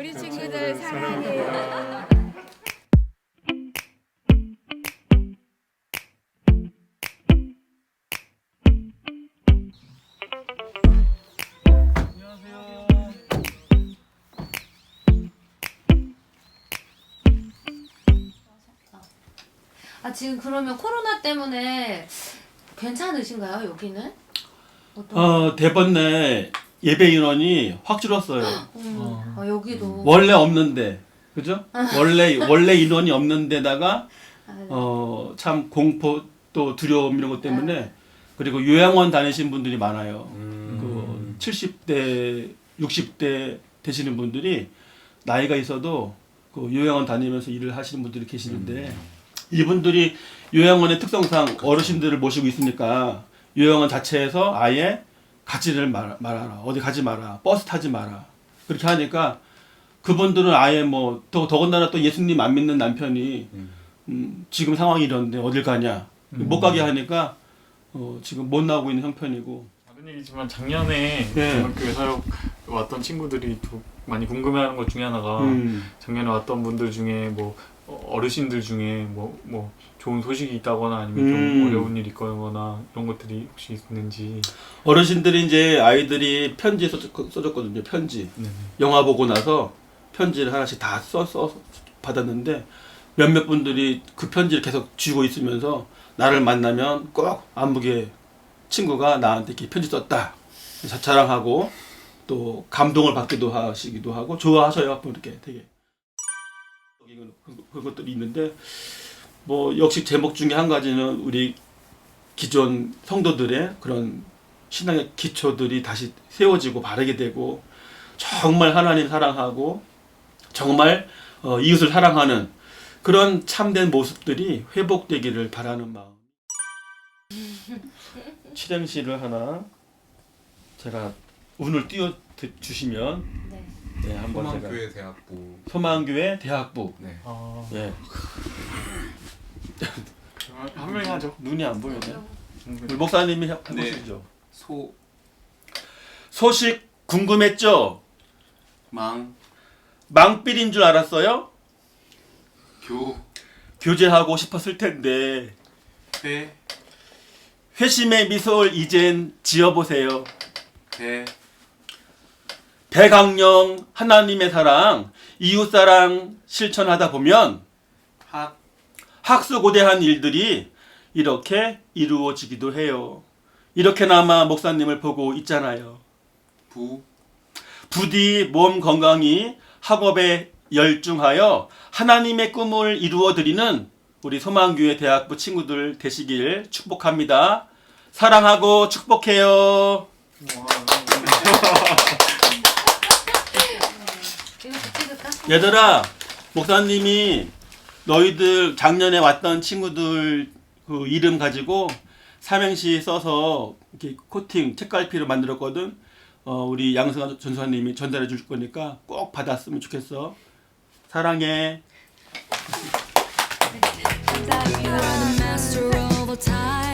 우리 친구들 사랑해요. 아 지금 그러면 코로나 때문에 괜찮으신가요 여기는? 어떤? 어, 대번 내 예배 인원이 확 줄었어요. 음, 아, 여기도 원래 없는데. 그죠? 원래 원래 인원이 없는 데다가 아, 네. 어, 참 공포 또 두려움 이런 것 때문에 그리고 요양원 다니신 분들이 많아요. 그 70대, 60대 되시는 분들이 나이가 있어도 그 요양원 다니면서 일을 하시는 분들이 계시는데 이분들이 요양원의 특성상 어르신들을 모시고 있으니까 요양원 자체에서 아예 가지를 말, 말아라. 어디 가지 마라. 버스 타지 마라. 그렇게 하니까 그분들은 아예 뭐 더, 더군다나 또 예수님 안 믿는 남편이 음, 지금 상황이 이런데 어딜 가냐. 못 가게 하니까 어, 지금 못 나오고 있는 형편이고. 다른 얘기지만 작년에 네. 중학교에 사역 왔던 친구들이 또 많이 궁금해하는 것 중에 하나가 음, 작년에 왔던 분들 중에 뭐 어, 어르신들 중에 뭐 뭐 좋은 소식이 있다거나 아니면 음. 좀 어려운 일 있거나 이런 것들이 혹시 있는지. 어르신들이 이제 아이들이 편지 써줬, 써줬 거든요 편지. 네네. 영화 보고 나서 편지를 하나씩 다 써, 써 받았는데 몇몇 분들이 그 편지를 계속 쥐고 있으면서 나를 만나면 꼭 안부게 친구가 나한테 이렇게 편지 썼다. 자- 자랑하고 또 감동을 받기도 하시기도 하고 좋아하셔요. 뭐 이렇게 되게 그런- 그런 것들이 있는데 뭐 역시 제목 중에 한 가지는 우리 기존 성도들의 그런 신앙의 기초들이 다시 세워지고 바르게 되고 정말 하나님 사랑하고 정말 어, 이웃을 사랑하는 그런 참된 모습들이 회복되기를 바라는 마음. 칠행시를 하나 제가 운을 띄워 드- 주시면 네. 네 한번 제가 소망교회 대학부. 소망교회 대학부. 네. 아, 예 그러면 한 명이 하죠. 눈이 안 보이네. 음, 우리 목사님이 해- 네. 해보시죠? 소, 소식 궁금했죠? 망, 망필인 줄 알았어요? 교, 교제하고 싶었을 텐데. 회, 회심의 미소를 이젠 지어보세요. 대, 대강령 하나님의 사랑, 이웃 사랑 실천하다 보면 학, 학수고대한 일들이 이렇게 이루어지기도 해요. 이렇게나마 목사님을 보고 있잖아요. 부, 부디 몸 건강히 학업에 열중하여 하나님의 꿈을 이루어 드리는 우리 소망교회 대학부 친구들 되시길 축복합니다. 사랑하고 축복해요. 이거 찍을까? 얘들아, 목사님이 너희들 작년에 왔던 친구들 그 이름 가지고 삼행시 써서 이렇게 코팅 책갈피로 만들었거든. 어, 우리 양승아 전사님이 전달해 줄 거니까 꼭 받았으면 좋겠어. 사랑해. 감사합니다.